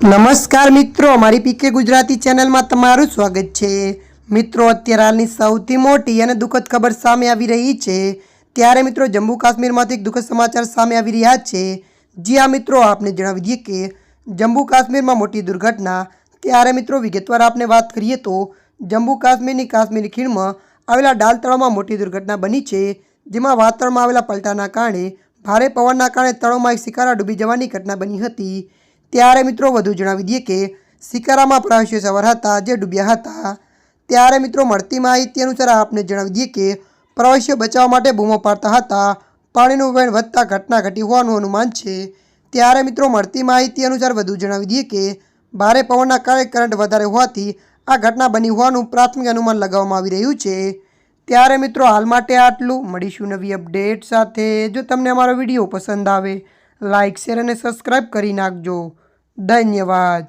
નમસ્કાર મિત્રો મારી પીકે ગુજરાતી ચેનલમાં તમારું સ્વાગત છે. મિત્રો, અત્યારે હાલની સૌથી મોટી અને દુઃખદ ખબર સામે આવી રહી છે. ત્યારે મિત્રો, જમ્મુ કાશ્મીરમાંથી એક દુઃખદ સમાચાર સામે આવી રહ્યા છે. જી આ મિત્રો, આપને જણાવી દઈએ કે જમ્મુ કાશ્મીરમાં મોટી દુર્ઘટના. ત્યારે મિત્રો, વિગતવાર આપને વાત કરીએ તો, જમ્મુ કાશ્મીરની કાશ્મીરી ખીણમાં આવેલા ડાલ તળાવમાં મોટી દુર્ઘટના બની છે. જેમાં વાતાવરણમાં આવેલા પલટાના કારણે ભારે પવનના કારણે તળાવમાં એક શિકારા ડૂબી જવાની ઘટના બની હતી. ત્યારે મિત્રો વધુ જણાવી દઈએ કે શિકારામાં પ્રવાસીઓ સવાર હતા, જે ડૂબ્યા હતા. ત્યારે મિત્રો મળતી માહિતી અનુસાર આપને જણાવી દઈએ કે પ્રવાસીઓ બચાવવા માટે બૂમો પાડતા હતા. પાણીનું વહેણ વધતા ઘટના ઘટી હોવાનું અનુમાન છે. ત્યારે મિત્રો મળતી માહિતી અનુસાર વધુ જણાવી દઈએ કે ભારે પવનના કારણે કરંટ વધારે હોવાથી આ ઘટના બની હોવાનું પ્રાથમિક અનુમાન લગાવવામાં આવી રહ્યું છે. ત્યારે મિત્રો હાલ માટે આટલું. મળીશું નવી અપડેટ સાથે. જો તમને અમારો વીડિયો પસંદ આવે લાઇક શેર અને સબસ્ક્રાઈબ કરી નાખજો. धन्यवाद